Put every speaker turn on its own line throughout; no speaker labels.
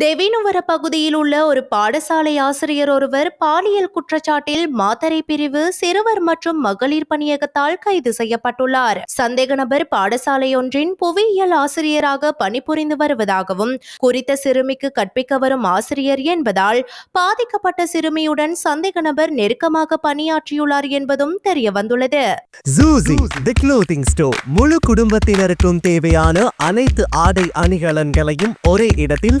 தெவினுவர பகுதியில் உள்ள ஒரு பாடசாலை ஆசிரியர் ஒருவர் பாலியல் குற்றச்சாட்டில் மாத்தறை பிரிவு சிறுவர் மற்றும் மகளிர் பணியகத்தால் கைது செய்யப்பட்டுள்ளார். சந்தேக நபர் பாடசாலையொன்றின் புவியியல் ஆசிரியராக பணிபுரிந்து வருவதாகவும் குறித்த சிறுமிக்கு கற்பிக்க வரும் ஆசிரியர் என்பதால் பாதிக்கப்பட்ட சிறுமியுடன் சந்தேக நபர் நெருக்கமாக பணியாற்றியுள்ளார் என்பதும் தெரிய வந்துள்ளது
முழு குடும்பத்தினருக்கும் தேவையான அனைத்து ஆடை அணிகலன்களையும் ஒரே இடத்தில்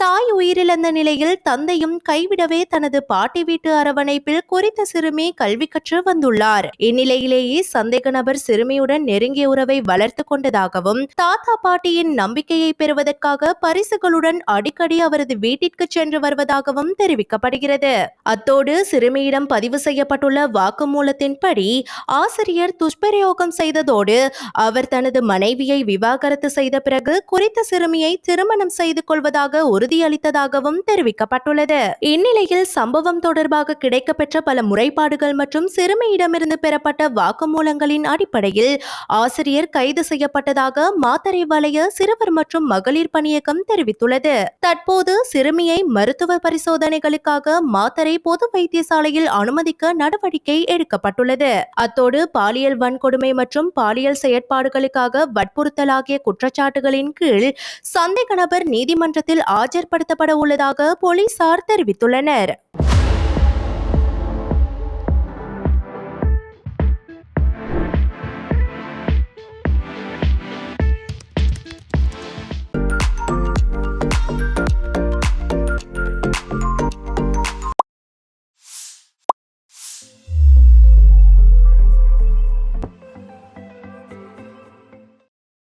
தாய் உயிரிழந்த நிலையில் தந்தையும் கைவிடவே தனது பாட்டி வீட்டு அரவணைப்பில் குறித்த சிறுமி கல்வி கற்று வந்துள்ளார். இந்நிலையிலேயே சந்தேக நபர் சிறுமியுடன் நெருங்கிய உறவை வளர்த்து கொண்டதாகவும் தாத்தா பாட்டியின் நம்பிக்கையை பெறுவதற்காக பரிசுகளுடன் அடிக்கடி அவரது வீட்டிற்கு சென்று வருவதாகவும் தெரிவிக்கப்படுகிறது. அத்தோடு சிறுமியிடம் பதிவு செய்யப்பட்டுள்ள வாக்குமூலத்தின்படி ஆசிரியர் துஷ்பிரயோகம் செய்ததோடு அவர் தனது மனைவியை விவாகரத்து செய்த பிறகு குறித்த சிறுமியை திருமணம் செய்து கொள்வதாக உறுதியளித்ததாகவும் தெரிவிக்கப்பட்டுள்ளது. இந்நிலையில் சம்பவம் தொடர்பாக கிடைக்கப்பெற்ற பல முறைப்பாடுகள் மற்றும் சிறுமியிடமிருந்து பெறப்பட்ட வாக்குமூலங்களின் அடிப்படையில் ஆசிரியர் கைது செய்யப்பட்டதாக மாத்தறை வலய சிறுவர் மற்றும் மகளிர் பணியகம் தெரிவித்துள்ளது. தற்போது சிறுமியை மருத்துவ பரிசோதனைகளுக்காக மாத்தறை பொது வைத்தியசாலையில் அனுமதிக்க நடவடிக்கை எடுக்கப்பட்டுள்ளது. அத்தோடு பாலியல் வன்கொடுமை மற்றும் பாலியல் செயற்பாடுகளுக்காக வற்புறுத்தல் ஆகிய குற்றச்சாட்டுகளின் கீழ் சந்தேக நபர் நீதிமன்றத்தில் ஆஜர் ஆஜர்படுத்தப்பட உள்ளதாக போலீசார் தெரிவித்துள்ளனர்.